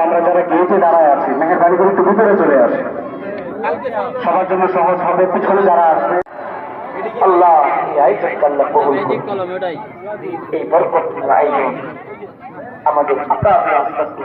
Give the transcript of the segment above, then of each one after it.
আমরা যারা গেটে দাঁড়ায় আছি মেহেরবানি করে একটু ভিতরে চলে আসে সবার জন্য সহজ হবে পিছনে যারা আসবে আল্লাহ এই আল্লাহ আমাদের পিতা আপনি আস্তে আস্তে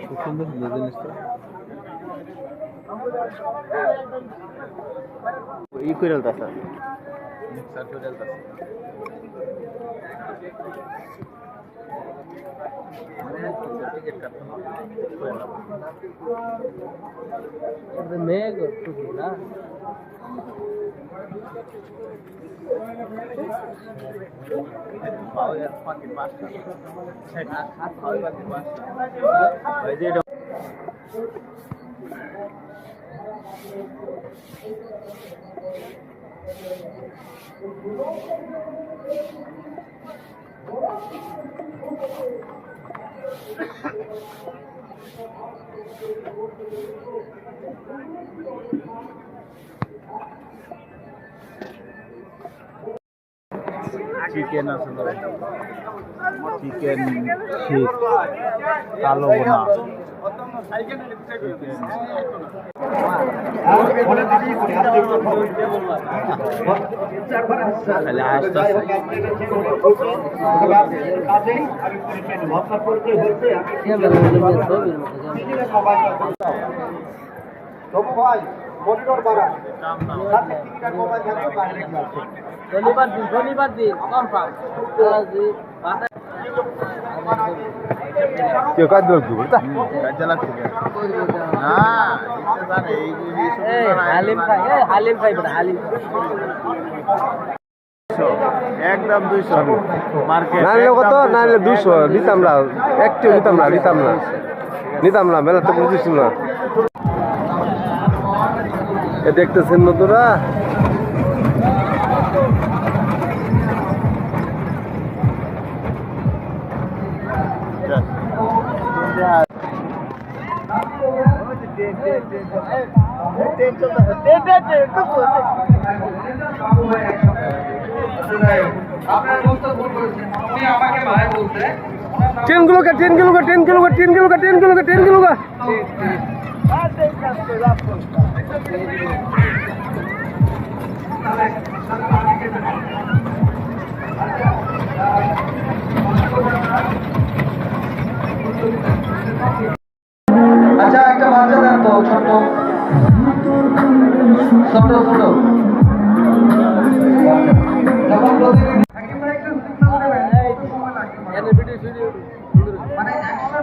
খুব সুন্দর জিনিসটা ই করে আলতাছে মিক্সার করে আলতাছে মেঘ না চিকেন আছে চিকেন কালো বোনা আস্তে শনিবার দিন শনিবার দিন কনফার্ম কেউ কাজ লাগবে বুঝতা কাজ লাগছে না জানে এই হালিম খাই এ, হালিম খাই বেটা হালিম। একদম দুইশো। মার্কেট নাইলে কত নাইলে দুশো নিতাম না। একটু নিতাম না নিতাম না। নিতাম না মেলা তো বুঝিস না। দেখতেছেন না টেন কিলো কা টেন কিলো কা টেন কিলো কা টেন কিলো কা টেন কিলো কা টেন কিলো কা ছোট ছোট মানে একশো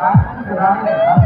আর রান